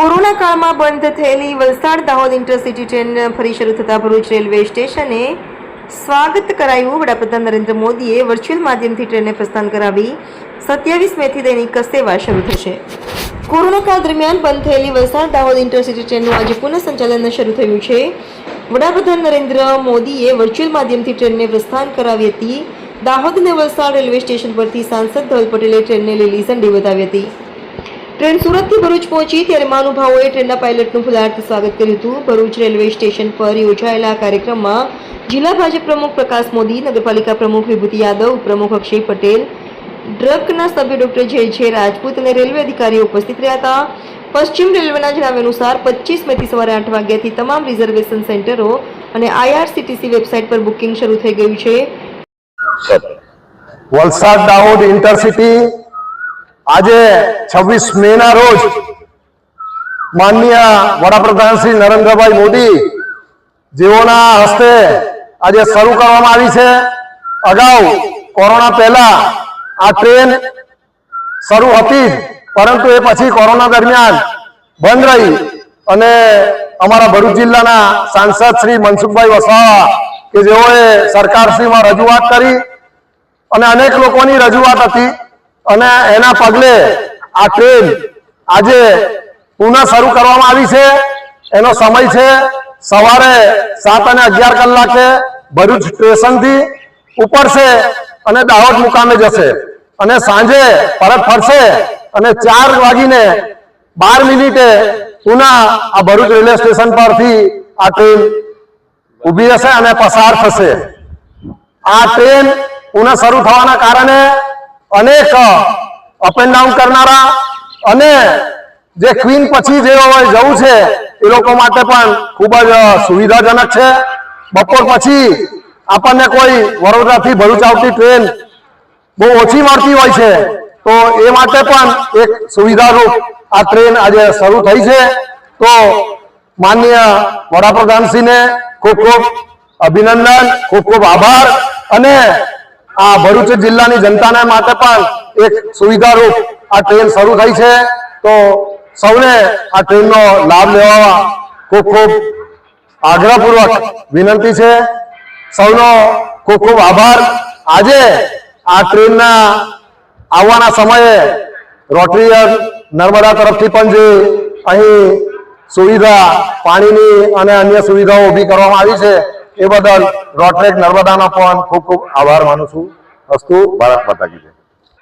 કોરોનાકાળમાં બંધ થયેલી Valsad Dahod intercity train ફરી શરૂ થતાં ભરૂચ રેલવે સ્ટેશને સ્વાગત કરાયું. વડાપ્રધાન નરેન્દ્ર મોદીએ વર્ચ્યુઅલ માધ્યમથી ટ્રેનને પ્રસ્થાન કરાવી. સત્યાવીસ મેથી દૈનિક સેવા શરૂ થશે. કોરોના કાળ દરમિયાન બંધ થયેલી વલસાડ દાહોદ ઇન્ટરસિટી ટ્રેનનું આજે પુનઃ સંચાલન શરૂ થયું છે. વડાપ્રધાન નરેન્દ્ર મોદીએ વર્ચ્યુઅલ માધ્યમથી ટ્રેનને પ્રસ્થાન કરાવી હતી. દાહોદ અને વલસાડ રેલવે સ્ટેશન પરથી સાંસદ ધવલ પટેલે ટ્રેનને લીલી ઝંડી બતાવી હતી. ટ્રેન સુરતથી ભરૂચ પહોંચી ત્યારે મહાનુભાવોએ ટ્રેનના પાયલટનું ફુલારથી સ્વાગત કર્યું હતું. ભરૂચ રેલવે સ્ટેશન પર યોજાયેલા કાર્યક્રમમાં જિલ્લા ભાજપ પ્રમુખ પ્રકાશ મોદી, નગરપાલિકા પ્રમુખ વિભૂતિ યાદવ પ્રમુખ અક્ષય પટેલ ડ્રકના સભ્ય ડોક્ટર જય રાજપૂત અને રેલવે અધિકારીઓ ઉપસ્થિત રહ્યા હતા. પશ્ચિમ રેલવેના જણાવ્યા અનુસાર પચીસ મેથી સવારે આઠ વાગ્યાથી તમામ રિઝર્વેશન સેન્ટરો અને આઈઆરસીટીસી વેબસાઇટ પર બુકિંગ શરૂ થઈ ગયું છે. વલસાડ દાહોદ ઇન્ટરસિટી આજે છવ્વીસ મે ના રોજ માનનીય વડાપ્રધાન શ્રી નરેન્દ્રભાઈ મોદી જેઓના હસ્તે આજે શરૂ કરવામાં આવી છે. અગાઉ કોરોના પહેલા આ ટ્રેન શરૂ હતી પરંતુ એ પછી કોરોના દરમિયાન બંધ રહી અને અમારા ભરૂચ જિલ્લાના સાંસદ શ્રી મનસુખભાઈ વસાવા કે જેઓએ સરકારશ્રીમાં રજૂઆત કરી અને અનેક લોકોની રજૂઆત હતી. અને એના પગલે આ ટ્રેન આજે પુનઃ શરૂ કરવામાં આવી છે. એનો સમય છે સવારે સાત અને અગિયાર કલાકે ભરૂચ સ્ટેશનથી ઉપડશે અને દાહોદ મુકામે જશે. અને સાંજે પરત ફરશે અને ચાર વાગીને બાર મિનિટે પુના આ ભરૂચ રેલવે સ્ટેશન પરથી આ ટ્રેન ઊભી હશે અને પસાર થશે. આ ટ્રેન પુનઃ શરૂ થવાના કારણે અનેક અપ એન્ડ ડાઉન કરનારા અને જે ક્વીન પછી જે હોય જવું છે, એ લોકો માટે પણ ખૂબ જ સુવિધાજનક છે. બપોર પછી આપણને કોઈ વડોદરાથી ભરૂચ આવતી ટ્રેન બહુ ઓછી મળતી હોય છે, તો એ માટે પણ એક સુવિધારૂપ આ ટ્રેન આજે શરૂ થઈ છે. તો માન્ય વડાપ્રધાનશ્રીને ખૂબ ખૂબ અભિનંદન, ખૂબ ખૂબ આભાર અને આ ભરૂચ જિલ્લાની જનતાને માટે પણ એક સુવિધારૂપ આ ટ્રેન શરૂ થઈ છે. તો સૌને આ ટ્રેનનો લાભ લેવા ખૂબ ખૂબ આગ્રહપૂર્વક વિનંતી છે. સૌનો ખૂબ ખૂબ આભાર. આજે આ ટ્રેનના આવવાના સમયે રોટરીયર નર્મદા તરફથી પણ જે અહીં સુવિધા પાણીની અને અન્ય સુવિધાઓ ઊભી કરવામાં આવી છે એ બદલ રોટરેક નર્મદાનો પણ ખૂબ ખૂબ આભાર માનું છું. અસ્તુ, ભારત માતા કી જય.